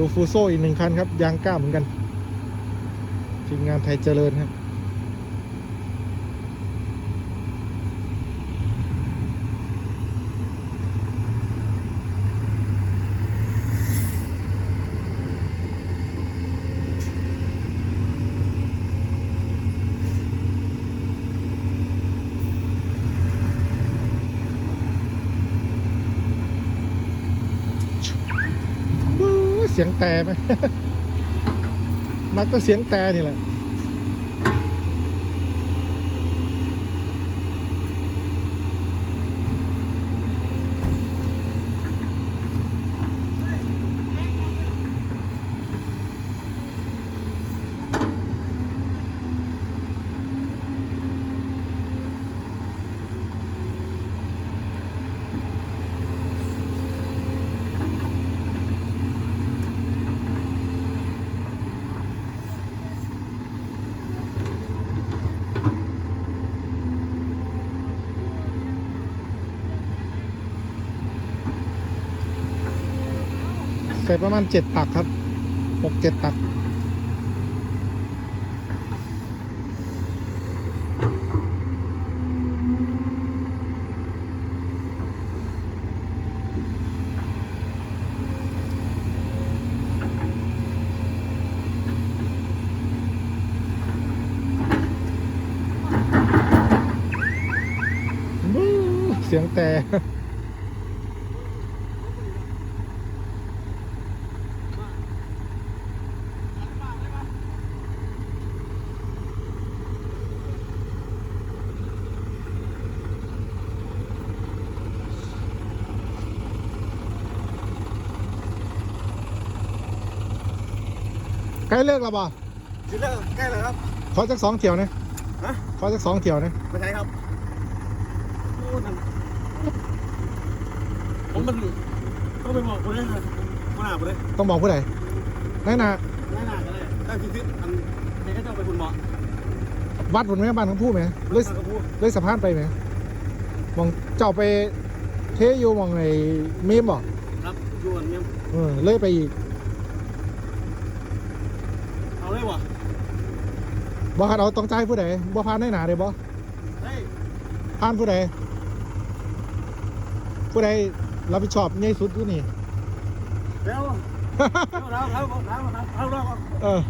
ดูฟูโซอีกหนึ่งคันครับยางก้าเหมือนกันทีมงานไทยเจริญครับ บู๊เสียงแต่ไหมมักก็เสียงแต่นี่แหละ ส่ประมาณเจ็ดตักครับหกเจ็ดตักเสียงแต่ ล้เลิกแล้วบ่จะเลิกใกล้แล้วครับ ขอจักสองเที่ยวนะฮะขอจักสองเที่ยวนะไม่ใช่ครับโอ้นั่นผมมันต้องไปบอกคนนี้ครับคนหนาไปเลยต้องบอกผู้ใดนั่นนะหน้าหนาก็ได้ได้ทิศอันนี้ก็จะไปคุณหมอวัดผลแม่บ้านทั้งผู้ไหมเลยตากระพูเลยสะพานไปไหมมองเจ้าไปเทอยู่มองไอ้เมมบอกครับยวนเนี่ยเออเลยไปอีก เอาเลยวะบ่คันเอาต้องใจายผู้ใดบ่พานได้หนาเลยบ่เฮ้ยพานผู้ใดผู้ใดรับผิดชอบใหญ่สุดอยู่นี่เดี๋ยวเราเราเราเราเราเราเออ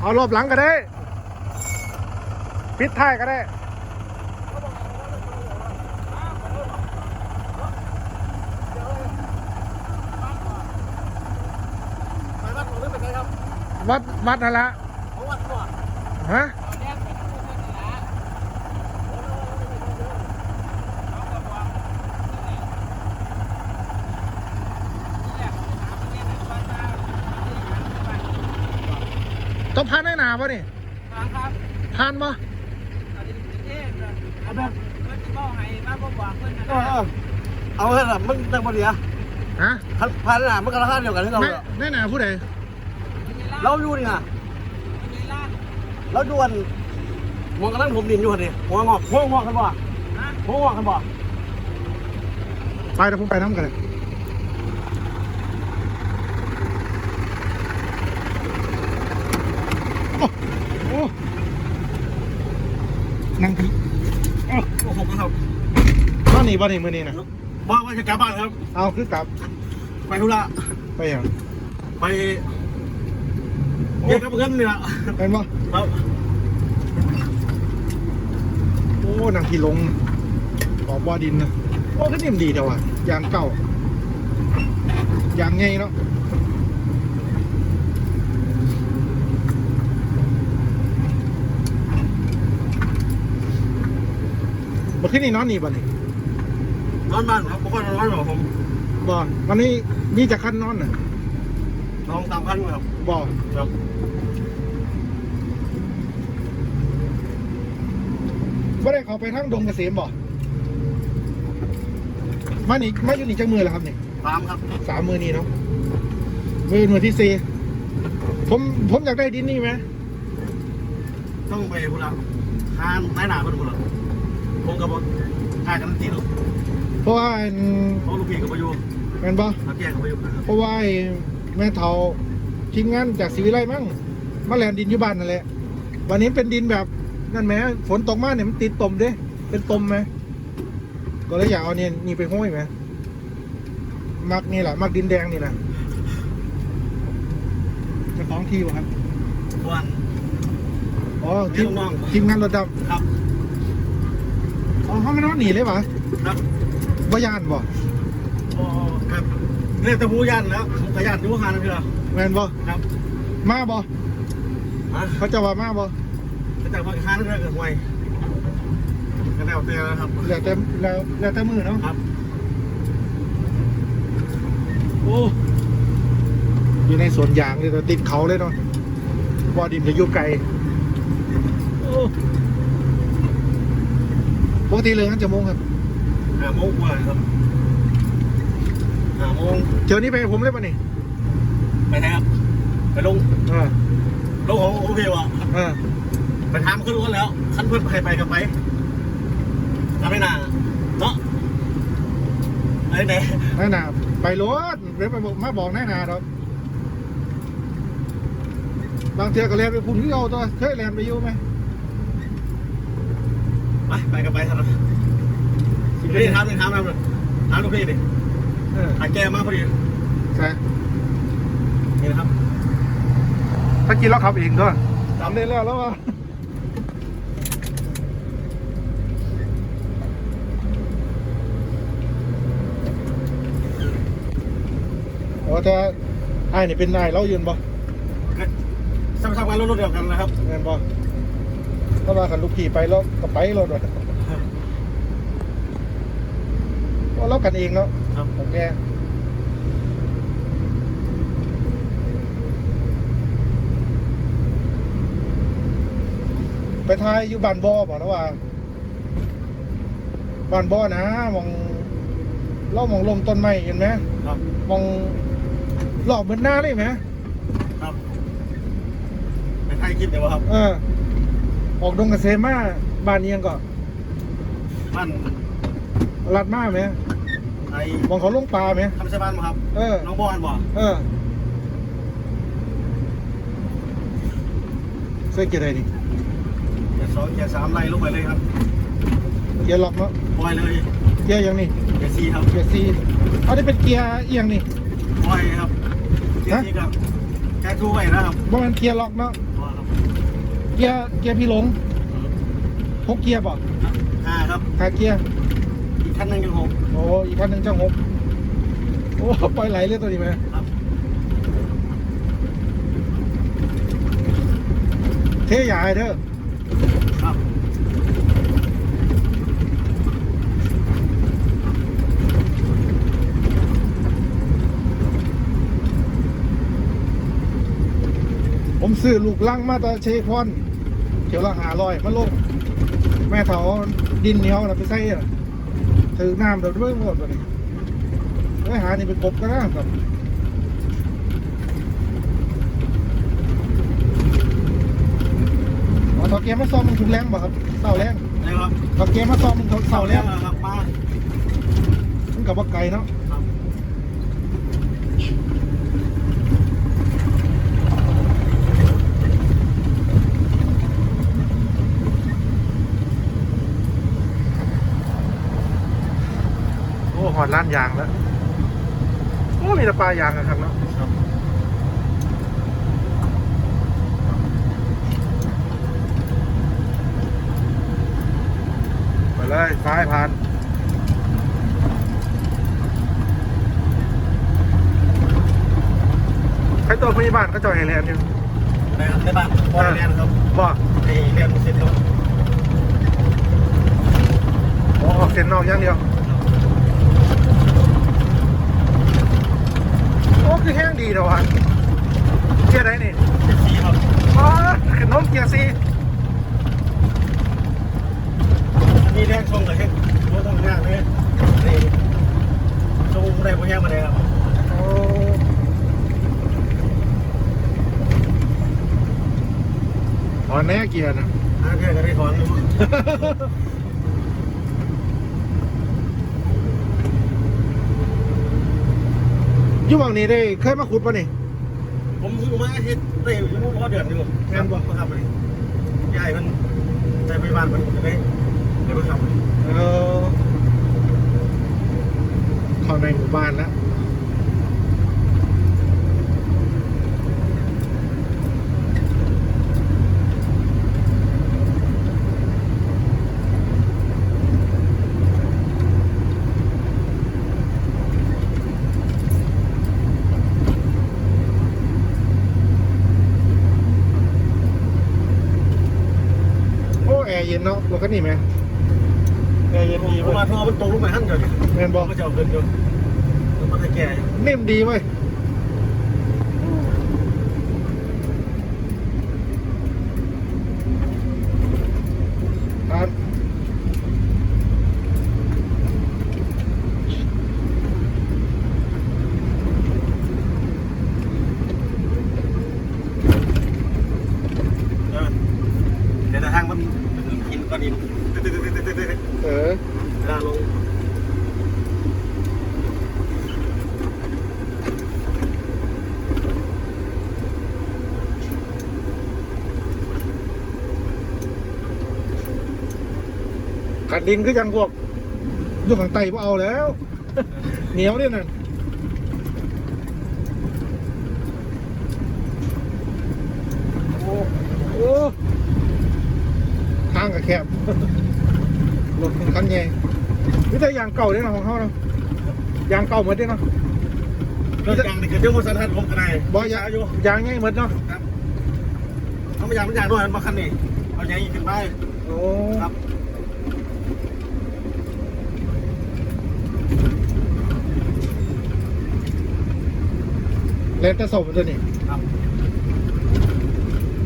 เอารอบหลังก็ได้ ปิดท้ายก็ได้ ไปวัดผมไม่เป็นไรครับ วัดวัดนั่นละเพราะวัดก่อนฮะต้องพานได้หนาป่ะนี่ครับพานป่ะเอาแบบเพื่อนที่บอกให้มาบอกว่าเพื่อนนะเออเออเอาเถอะมันตั้งบริยาฮะพันพันหนามันก็ราคาเดียวกันที่เราได้ได้หนาผู้ใด เราอยู่นี่นะเราดวนมองกันนั่งผมดินอยู่คนนี้หัวงอกหัวงอกกันบ่หัวงอกกันบ่ไปเดี๋ยวผมไปน้ำกันเลยโอ้โอ้นั่งพี่โอ้โหครับข้อหนีบ่หนีมือนี้นะบอกว่าจะกลับบ้านครับ เอาคือกลับ ไปธุระไปอย่างไป เรียกกับเพื่อนนี่ละเป็นบ่ครับ โอ้นางพี่ลงออกบ่อดินนะโอ้ก็นิ่มดีแต่ว่ะยางเก่ายางไงเนาะมาขึ้นนี่นอนนี่บ่นี่นอนบ้านครับผมก็นอนหรอผมบ่วันนี้มีจะคันนอนน่ะล องตามพันครับบ่ครับบ่ได้เขาไปทางดงเกษมบ่มานี่มาอยู่นี่จักมือแล้วครับนี่ตามครับสามมือนี้เนาะมือมือที่สี่ผมผมอยากได้ดินนี่ไหมต้องไปธุระทานไม้หนาก็ดูหรอผมกับทายกันตีหรอเพราะว่าอันเพราะลูกพี่กับประยูแมันบ่นักแก่กับประยูนะครับเพราะว่าไอ้ แม่เทาทีมงานจากศรีวิไลมั้งมาแลนดินอยู่บ้านนั่นแหละ วันนี้เป็นดินแบบนั่นไหมฝนตกมาเนี่ยมันติดตมเด้ เป็นตมไหมก็เลยอยากเอาเนี่ยนี่ไปห้อยไหมมักนี่แหละมักดินแดงนี่แหละเจะของที่วะครับวันอ๋อทีมลูกน้องทีมงานรถดครับำอ๋อเขาไม่นอนหนีเลยวะครับบ่ยานบ่โอ้ครับ เรียกตะพูยันแล้วผมกระยันดูหานะพี่เหรอแมนบ่ครับมาบ่ฮะเขาจะว่ามาบ่ก็จากว่าค้าเรื่องเกิดไวก็แล้วแต่แล้วครับแล้วแต่แล้วแล้วแต่มือเนาะครับ โอ้อยู่ในสวนยางเลยแต่ติดเขาเลยเนาะบ่อดินจะอยู่ไกลโอ้ปกติเลยงั้นจะโมงครับหาโมงกว่าครับ หาโมงเจอนี้ไปกับผมเลยป่ะนี่ไปไหนครับ ไปลงเออลงของโอเควะเออไปถามขึ้นรถแล้วขั้นเพื่อนไปไปกับไปทำไม่นานเนาะไอ้ไหนแน่นาไปรถเดี๋ยวไปบอกมาบอกแน่นาเราบางเทือก็เรียนไปพุ่นที่เอาตัวเคยเรียนไปอยู่ไหมไปไปกับไปครับนี่ถามนี่ถามถามถามลูกพี่ดิ เออหาแกมาพอดีใช่นี่นะครับถ้ากินแล้วขับเองด้วยจำได้แล้วแล้วว่าโอ้แต่ไอ้นี่เป็นนายเรายืนบ่ทำทำงานรถรถเดียวกันนะครับ เงินบ่ถ้าว่าขันลูกขี่ไปแล้วก็ไปรถว่ะ ว่าเรากันเองเนาะครับของแกไปทายอยู่บ้านบ่อบอกนะว่าบ้านบ่อนะมองเรามองลมต้นไม้เห็นไหมครับมองหลอกเหมือนหน้าเลยไหมครับไปถ่ายคลิปเดี๋ยวครับ เออ ออกดงเกษมมาบ้านเอียงก็บ้านลัดมาไหม ไอ้มองเขาลงปลาไหมทำใช่บ้านมาครับ เออ น้องบอลบอกเออเสื้อเกียร์อะไรนี่เกียร์สองเกียร์สามไล่ลงไปเลยครับ เกียร์ล็อกเนาะปล่อยเลย เกียร์ยังนี่ เกียร์สี่ครับ เกียร์ซีเอาได้เป็นเกียร์เอียงนี่ปล่อยครับ เกียร์สี่ครับแค่ทูไว้นะครับบ่แมันเกียร์ล็อกเนาะพอครับเกียร์เกียร์พี่หลงหกเกียร์บ่ห้าครับขาเกียร์ อีกขั้นหนึ่งยังหกโอ้อีกคันหนึ่งเจ้าหกโอ้ปล่อยไหลเลยตัวนี้ไหมครับ เทใหญ่เด้อครับผมซื้อลูกลังมาแตะเชฟอนเขียวละหาลอยมันลง แม่เถาดินเหนียวนะไปใส่น่ะ ถือน้ำเดือดเรื่อยหมดเลยไปหานี่ไปกบกันนะครับเอาเถาเกียร์มาซ่อมมึงถูกแรงบ่ครับเสาแรงนะครับเถาเกียร์มาซ่อมมึงเสาแรงครับมามันกับว่าไกลเนาะ ครับ โอ้ หอดร้านยางแล้วโอ้มีแต่ปลายางนะครับเนาะครับไปเลยซ้ายผ่านใครตัวพยาบาลก็จอยไฮแลนด์อยู่ในในบ้านบอลเรียนครับบ่ไอ้เรียนเสร็จครับโอ้ออกเส้นนอกอย่างเดียว โอ้ คือแห้งดีเนอะวะเกียร์ไหนนี่เกียร์สี่ครับอ๋อขนมเกียร์ซีอันนี้แรงชงเลยรถต้องยากเลยนี่ชงได้พวกยากมาเลยครับโอ้ถอนแน่เกียร์นะอันนี้ก็ได้ถอน อยู่อยุ่บางนี้ได้เคยมาขุดป่ะนี่ผมซื้อมาเฮ็ดได้อยู่พอเดือนอยู่ครับบ่ครับเลยยายมันใจไปบ้านมันจะได้เดี๋ยวครับเออเข้าในหมู่บ้านแล้ว ร์เย็นเนาะรถคันนี้ไหมแอร์เย็นดีผมเว้มายทอมันตรงลงไปหั่นเดี๋ยวแมนบบออกกมันจะเอาเงินอยู่มันจะแก่นิ่มดีเว้ยครับ เดี๋ยวทางมันกินก้อนหินตึ๊ดๆๆๆ เออ ๆเวลาลง ขัดดินก็ยังพวกอยู่ข้างใต้พวกเอาแล้ว เหนียวเนี่ยนั่นโอ้โอ้ทางกับแคบรถคันใหญ่นี่แต่ยางเก่าเนี่ยนะของเขาเนาะยางเก่าหมดเนี่ยเนาะเรื่องกลางนี่คือเรื่องมอเตอร์ไซค์ผมกันไงบอยางอยู่ยางใหญ่หมดเนาะครับเอามาอย่างมันอย่างด้วยมันมาคันนี้เอาอย่างอีกขึ้นไปโอ้ครับ เลนแต่ส่งตัวนี้ครับ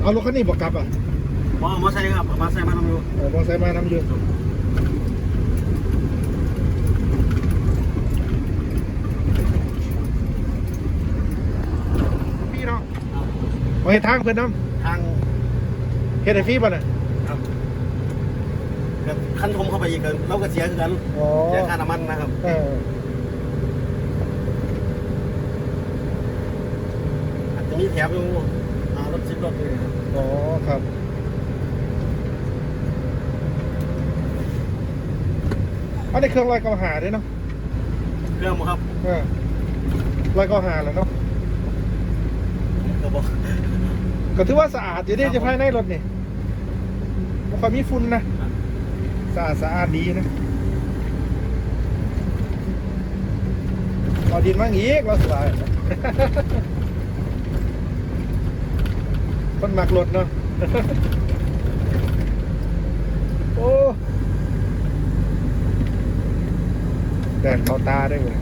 เอารถคันนี้บอกกลับอะมอมอไซค์ครับมอไซค์มาทำอยู่เออมองซ้ายมานำอยู่พี่เนาะเอาให้ทางเพื่อนน้ทางำเฮ็ดให้ฟรีป่ะน่ะครับกับขั้นทมเข้าไปอีกกันเราก็เสียคือกันอ๋อเสียค่าน้ำมันนะครับ เออ อาจจะ มีแถมอยู่อ่ารถซิปรถนี่นะครับอ๋อครับ อันนี้เครื่องลอยเกาหาด้วยเนาะเครื่องบ่ครับเออลอยเกาหาแล้วเนาะก็บอกก็ถือว่าสะอาดอยู่ดิจะภายในรถนี่บ่ค่อยมีฝุ่นนะสะอาดสะอาดดีนะเอาดินมาอีกว่าสบาย คนมักรถเนาะโอ้แดดเข้าตาได้เลย